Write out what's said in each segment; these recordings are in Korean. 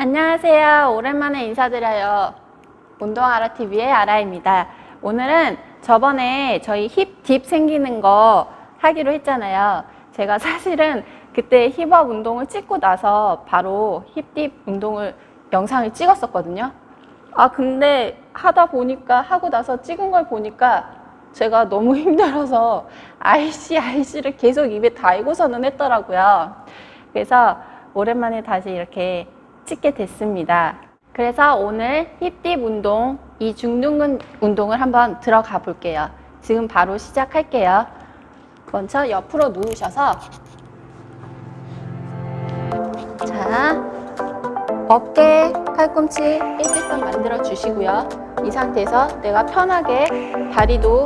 안녕하세요. 오랜만에 인사드려요. 운동하라 TV의 아라입니다. 오늘은 저번에 저희 힙 딥 생기는 거 하기로 했잖아요. 제가 사실은 그때 힙업 운동을 찍고 나서 바로 힙 딥 운동을 영상을 찍었었거든요. 아 근데 하다 보니까 하고 나서 찍은 걸 보니까 제가 너무 힘들어서 IC IC를 계속 입에 달고서는 했더라고요. 그래서 오랜만에 다시 이렇게 찍게 됐습니다. 그래서 오늘 힙딥 운동, 이 중둔근 운동을 한번 들어가 볼게요. 지금 바로 시작할게요. 먼저 옆으로 누우셔서 자, 어깨, 팔꿈치 일직선 만들어 주시고요. 이 상태에서 내가 편하게 다리도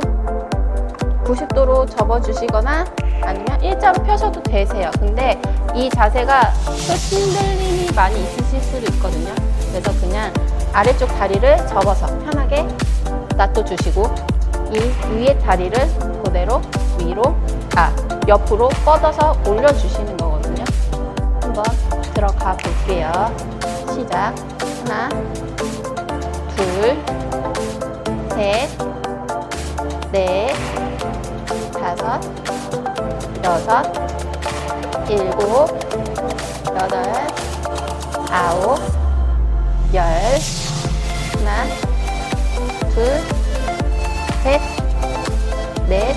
90도로 접어 주시거나 아니면 일자로 펴셔도 되세요. 근데 이 자세가 또 흔들림이 많이 있으실 수도 있거든요. 그래서 그냥 아래쪽 다리를 접어서 편하게 놔둬 주시고 이 위에 다리를 그대로 위로 아 옆으로 뻗어서 올려 주시는 거거든요. 한번 들어가 볼게요. 시작. 하나, 둘, 셋, 넷, 다섯, 여섯, 일곱, 여덟, 아홉, 열. 하나, 둘, 셋, 넷,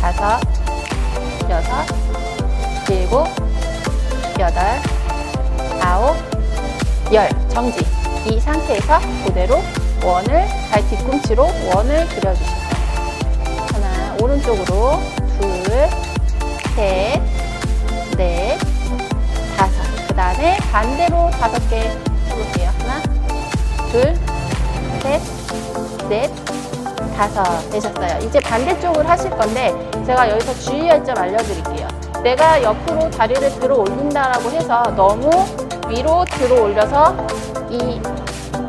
다섯, 여섯, 일곱, 여덟, 아홉, 열. 정지. 이 상태에서 그대로 원을 발 뒤꿈치로 원을 그려주실 거예 반대로 다섯 개 해볼게요. 하나, 둘, 셋, 넷, 다섯. 되셨어요. 이제 반대쪽을 하실 건데 제가 여기서 주의할 점 알려드릴게요. 내가 옆으로 다리를 들어 올린다라고 해서 너무 위로 들어 올려서 이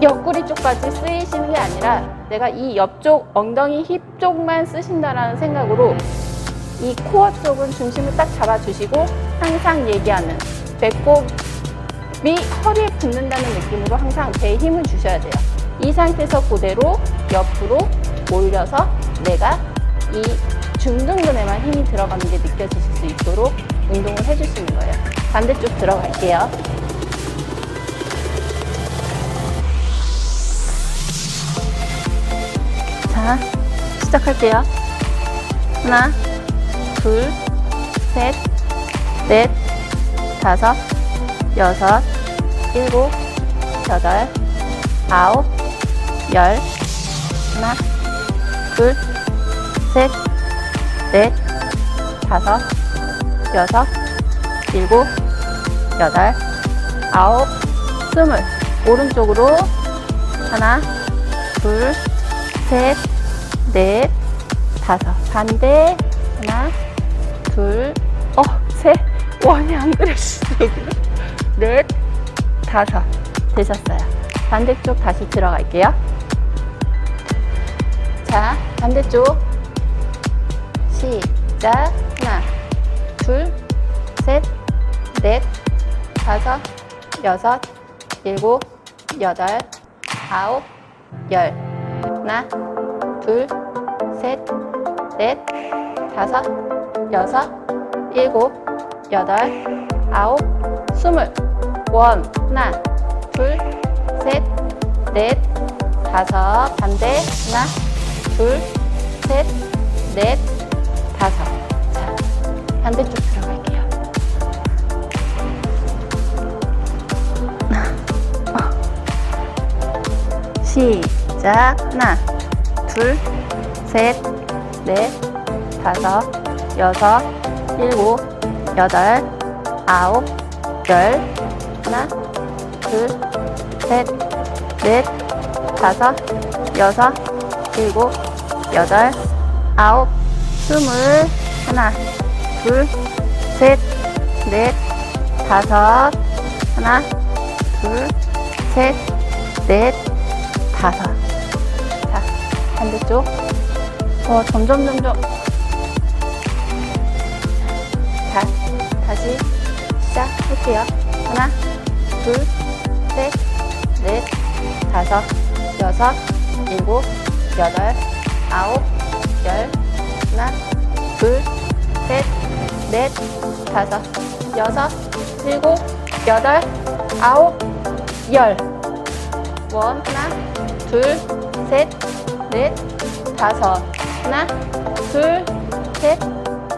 옆구리 쪽까지 쓰이시는 게 아니라 내가 이 옆쪽 엉덩이 힙 쪽만 쓰신다라는 생각으로 이 코어 쪽은 중심을 딱 잡아주시고 항상 얘기하는 배꼽 이 허리에 붙는다는 느낌으로 항상 배에 힘을 주셔야 돼요. 이 상태에서 그대로 옆으로 올려서 내가 이 중둔근에만 힘이 들어가는 게 느껴지실 수 있도록 운동을 해주시는 거예요. 반대쪽 들어갈게요. 자, 시작할게요. 하나, 둘, 셋, 넷, 다섯, 여섯, 일곱, 여덟, 아홉, 열. 하나, 둘, 셋, 넷, 다섯, 여섯, 일곱, 여덟, 아홉, 스물. 오른쪽으로 하나, 둘, 셋, 넷, 다섯. 반대 하나, 둘, 어, 셋. 원이 안 그려지네. 넷, 다섯. 되셨어요. 반대쪽 다시 들어갈게요. 자, 반대쪽. 시작. 하나, 둘, 셋, 넷, 다섯, 여섯, 일곱, 여덟, 아홉, 열. 하나, 둘, 셋, 넷, 다섯, 여섯, 일곱, 여덟, 아홉, 스물. 원, 하나, 둘, 셋, 넷, 다섯. 반대. 하나, 둘, 셋, 넷, 다섯. 자, 반대쪽 들어갈게요. 시작. 하나, 둘, 셋, 넷, 다섯, 여섯, 일곱, 여덟, 아홉, 열. 하나, 둘, 셋, 넷, 다섯, 여섯, 일곱, 여덟, 아홉, 스물. 하나, 둘, 셋, 넷, 다섯. 하나, 둘, 셋, 넷, 다섯. 자, 반대쪽. 어, 점점, 점점. 자, 다시 시작할게요. 하나, 둘, 셋, 넷, 다섯, 여섯, 일곱, 여덟, 아홉, 열, 하나, 둘, 셋, 넷, 다섯, 여섯, 일곱, 여덟, 아홉, 열. 원, 하나, 둘, 셋, 넷, 다섯. 하나, 둘, 셋,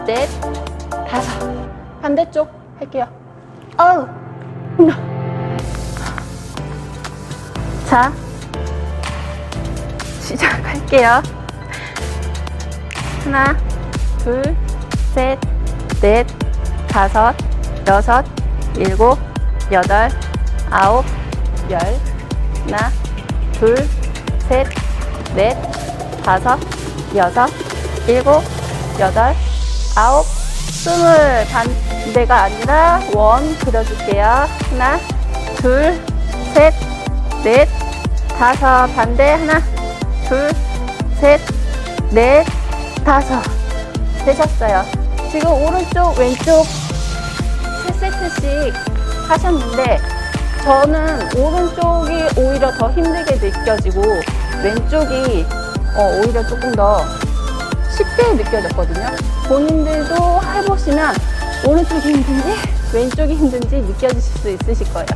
넷, 다섯. 반대쪽 할게요. 어우. 자, 시작할게요. 하나, 둘, 셋, 넷, 다섯, 여섯, 일곱, 여덟, 아홉, 열. 하나, 둘, 셋, 넷, 다섯, 여섯, 일곱, 여덟, 아홉, 스물. 반 대가 아니라 원 그려줄게요. 하나, 둘, 셋, 넷, 다섯. 반대 하나, 둘, 셋, 넷, 다섯. 되셨어요. 지금 오른쪽, 왼쪽 3세트씩 하셨는데 저는 오른쪽이 오히려 더 힘들게 느껴지고 왼쪽이 어, 오히려 조금 더 쉽게 느껴졌거든요. 본인들도 해보시면 오른쪽이 힘든지 왼쪽이 힘든지 느껴지실 수 있으실 거예요.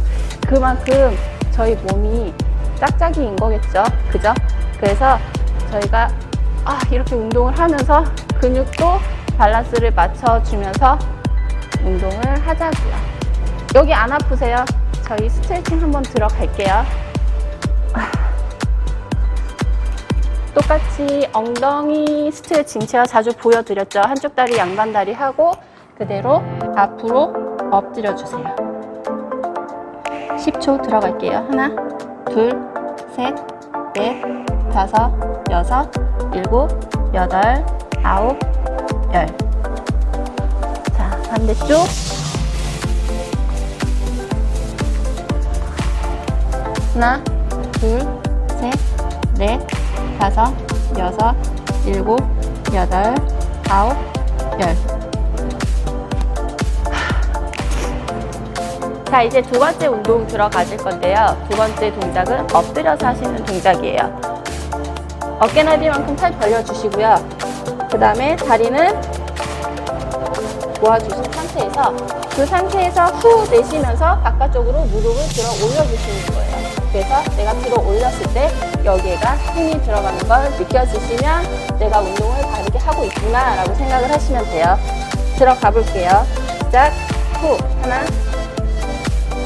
그만큼 저희 몸이 짝짝이인 거겠죠. 그죠? 그래서 저희가 아, 이렇게 운동을 하면서 근육도 밸런스를 맞춰주면서 운동을 하자고요. 여기 안 아프세요? 저희 스트레칭 한번 들어갈게요. 아. 똑같이 엉덩이 스트레칭 제가 자주 보여드렸죠. 한쪽 다리 양반 다리 하고 그대로 앞으로 엎드려 주세요. 10초 들어갈게요. 하나, 둘, 셋, 넷, 다섯, 여섯, 일곱, 여덟, 아홉, 열. 자, 반대쪽. 하나, 둘, 셋, 넷, 다섯, 여섯, 일곱, 여덟, 아홉, 열. 자, 이제 두 번째 운동 들어가실 건데요. 두 번째 동작은 엎드려서 하시는 동작이에요. 어깨 넓이만큼 팔 벌려주시고요. 그 다음에 다리는 모아주신 상태에서 그 상태에서 후 내쉬면서 바깥쪽으로 무릎을 들어 올려주시는 거예요. 그래서 내가 들어 올렸을 때 여기에가 힘이 들어가는 걸 느껴지시면 내가 운동을 바르게 하고 있구나 라고 생각을 하시면 돼요. 들어가 볼게요. 시작. 후. 하나,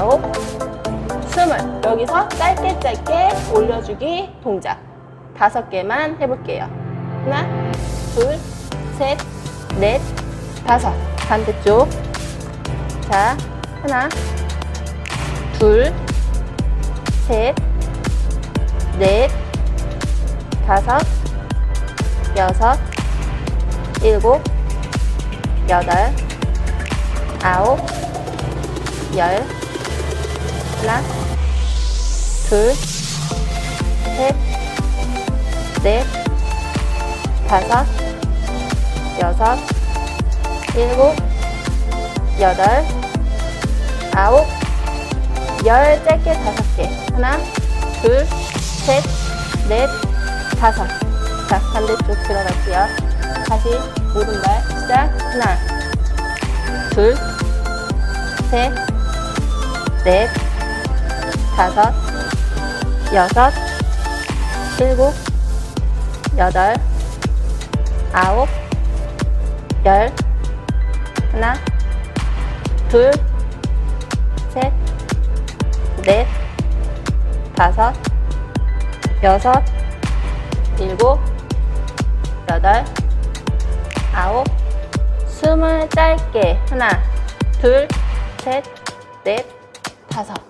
아홉, 스물. 여기서 짧게 짧게 올려주기 동작. 다섯 개만 해볼게요. 하나, 둘, 셋, 넷, 다섯. 반대쪽. 자, 하나, 둘, 셋, 넷, 다섯, 여섯, 일곱, 여덟, 아홉, 열, 하나, 둘, 셋, 넷, 다섯, 여섯, 일곱, 여덟, 아홉, 열 짧게 다섯 개. 하나, 둘, 셋, 넷, 다섯. 자, 반대쪽 들어갈게요. 다시 오른발 시작. 하나, 둘, 셋, 넷, 다섯, 여섯, 일곱, 여덟, 아홉, 열, 하나, 둘, 셋, 넷, 다섯, 여섯, 일곱, 여덟, 아홉, 스물 짧게 하나, 둘, 셋, 넷, 다섯.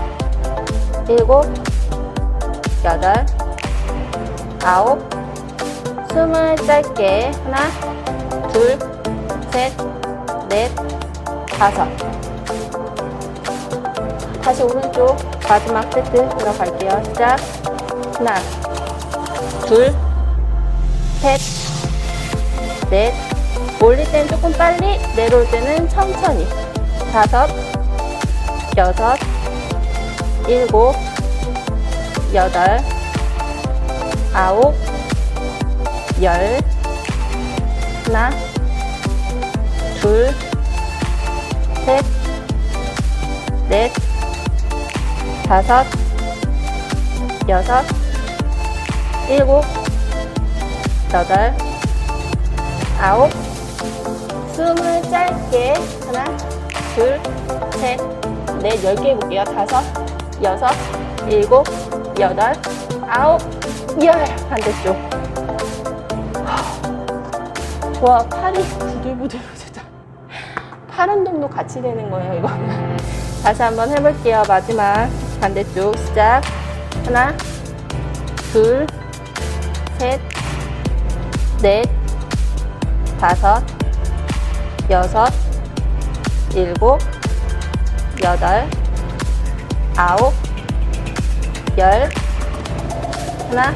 일곱, 여덟, 아홉, 숨을 짧게 하나, 둘, 셋, 넷, 다섯. 다시 오른쪽 마지막 세트 들어갈게요. 시작. 하나, 둘, 셋, 넷. 올릴 때는 조금 빨리, 내려올 때는 천천히. 다섯, 여섯, 일곱, 여덟, 아홉, 열, 하나, 둘, 셋, 넷, 다섯, 여섯, 일곱, 여덟, 아홉, 숨을 짧게 하나, 둘, 셋, 넷, 열 개 해볼게요. 다섯, 여섯, 일곱, 여덟, 아홉, 열. 반대쪽. 와, 팔이 부들부들 진짜. 팔 운동도 같이 되는 거예요, 이거는. 다시 한번 해볼게요. 마지막 반대쪽 시작. 하나, 둘, 셋, 넷, 다섯, 여섯, 일곱, 여덟, 아홉, 열, 하나,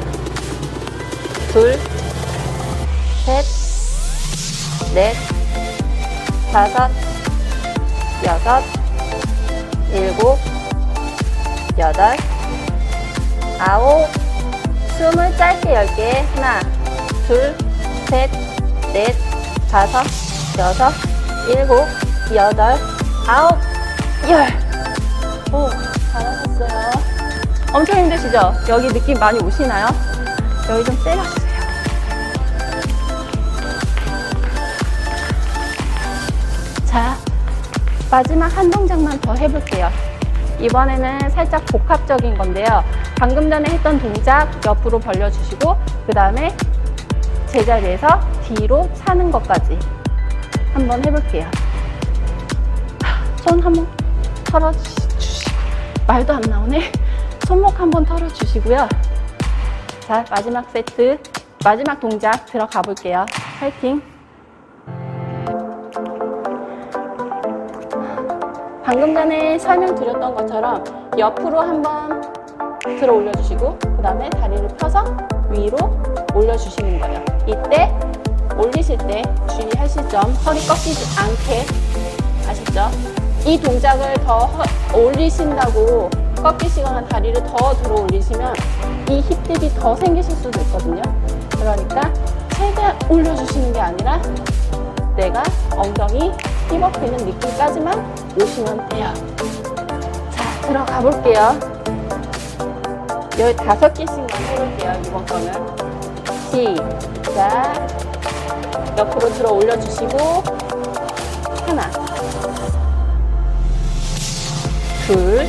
둘, 셋, 넷, 다섯, 여섯, 일곱, 여덟, 아홉, 숨을 짧게 열 개. 하나, 둘, 셋, 넷, 다섯, 여섯, 일곱, 여덟, 아홉, 열. 오. 엄청 힘드시죠? 여기 느낌 많이 오시나요? 여기 좀 때려주세요. 자, 마지막 한 동작만 더 해볼게요. 이번에는 살짝 복합적인 건데요. 방금 전에 했던 동작 옆으로 벌려주시고, 그 다음에 제자리에서 뒤로 차는 것까지 한번 해볼게요. 하, 손 한번 털어주시고, 말도 안 나오네. 손목 한번 털어주시고요. 자, 마지막 세트, 마지막 동작 들어가 볼게요. 파이팅! 방금 전에 설명드렸던 것처럼 옆으로 한번 들어 올려주시고 그 다음에 다리를 펴서 위로 올려주시는 거예요. 이때 올리실 때 주의하실 점 허리 꺾이지 않게 아시죠? 이 동작을 더 허- 올리신다고 꺾이시거나 다리를 더 들어 올리시면 이 힙들이 더 생기실 수도 있거든요. 그러니까 최대한 올려주시는 게 아니라 내가 엉덩이 힙업되는 느낌까지만 오시면 돼요. 자, 들어가 볼게요. 15개씩만 해볼게요, 이번 거는. 시작. 옆으로 들어 올려주시고, 하나, 둘,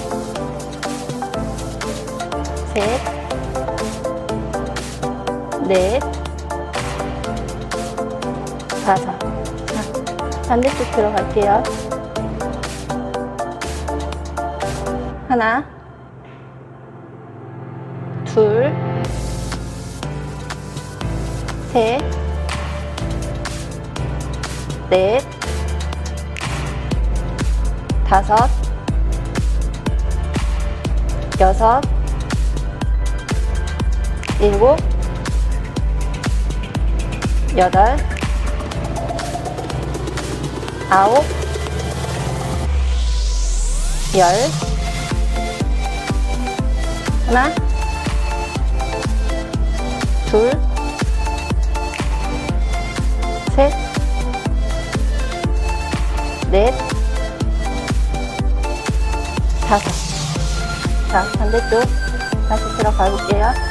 셋, 넷, 다섯. 자, 반대쪽 들어갈게요. 하나, 둘, 셋, 넷, 다섯, 여섯, 일곱, 여덟, 아홉, 열, 하나, 둘, 셋, 넷, 다섯. 자, 반대쪽 다시 들어가 볼게요.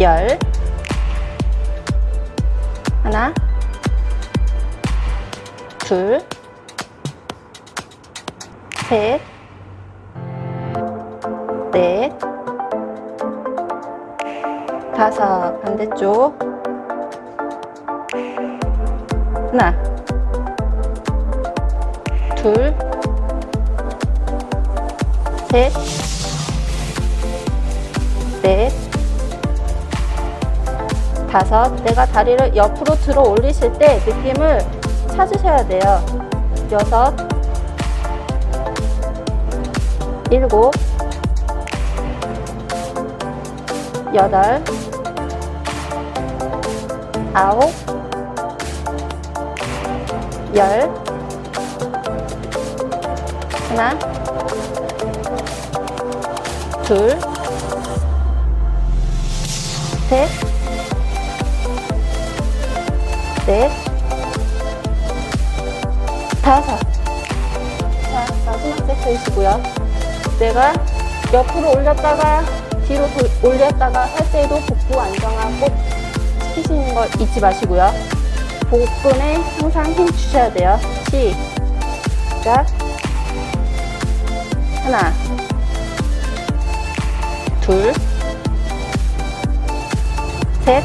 열, 하나, 둘, 셋, 넷, 다섯, 반대쪽, 하나, 둘, 셋, 넷, 다섯. 내가 다리를 옆으로 들어 올리실 때 느낌을 찾으셔야 돼요. 여섯, 일곱, 여덟, 아홉, 열, 하나, 둘, 셋, 넷, 다섯. 자, 마지막 세트이시고요. 내가 옆으로 올렸다가 뒤로 돌- 올렸다가 할 때도 복부 안정화 꼭 시키시는 거 잊지 마시고요. 복근에 항상 힘 주셔야 돼요. 시작. 하나, 둘, 셋,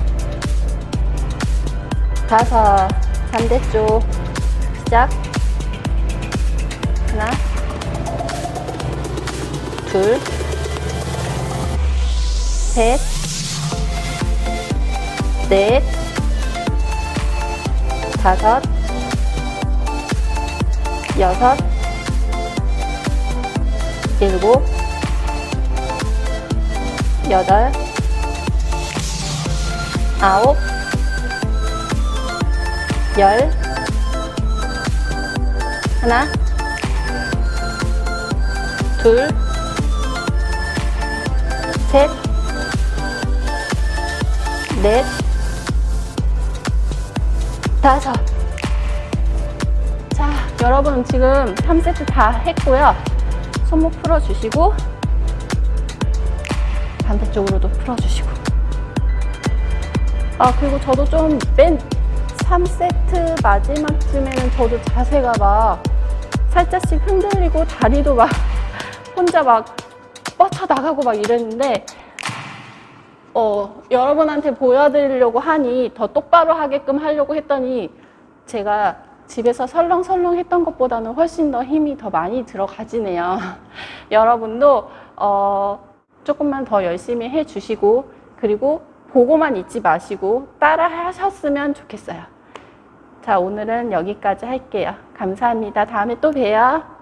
다섯, 반대쪽 시작. 하나, 둘, 셋, 넷, 다섯, 여섯, 일곱, 여덟, 아홉, 열, 하나, 둘, 셋, 넷, 다섯. 자, 여러분 지금 3세트 다 했고요. 손목 풀어주시고, 반대쪽으로도 풀어주시고. 아, 그리고 저도 좀 맨 3세트 마지막쯤에는 저도 자세가 막 살짝씩 흔들리고 다리도 막 혼자 막 뻗쳐나가고 막 이랬는데, 어, 여러분한테 보여드리려고 하니 더 똑바로 하게끔 하려고 했더니 제가 집에서 설렁설렁 했던 것보다는 훨씬 더 힘이 더 많이 들어가지네요. 여러분도 어, 조금만 더 열심히 해주시고 그리고 보고만 있지 마시고 따라 하셨으면 좋겠어요. 자, 오늘은 여기까지 할게요. 감사합니다. 다음에 또 봬요.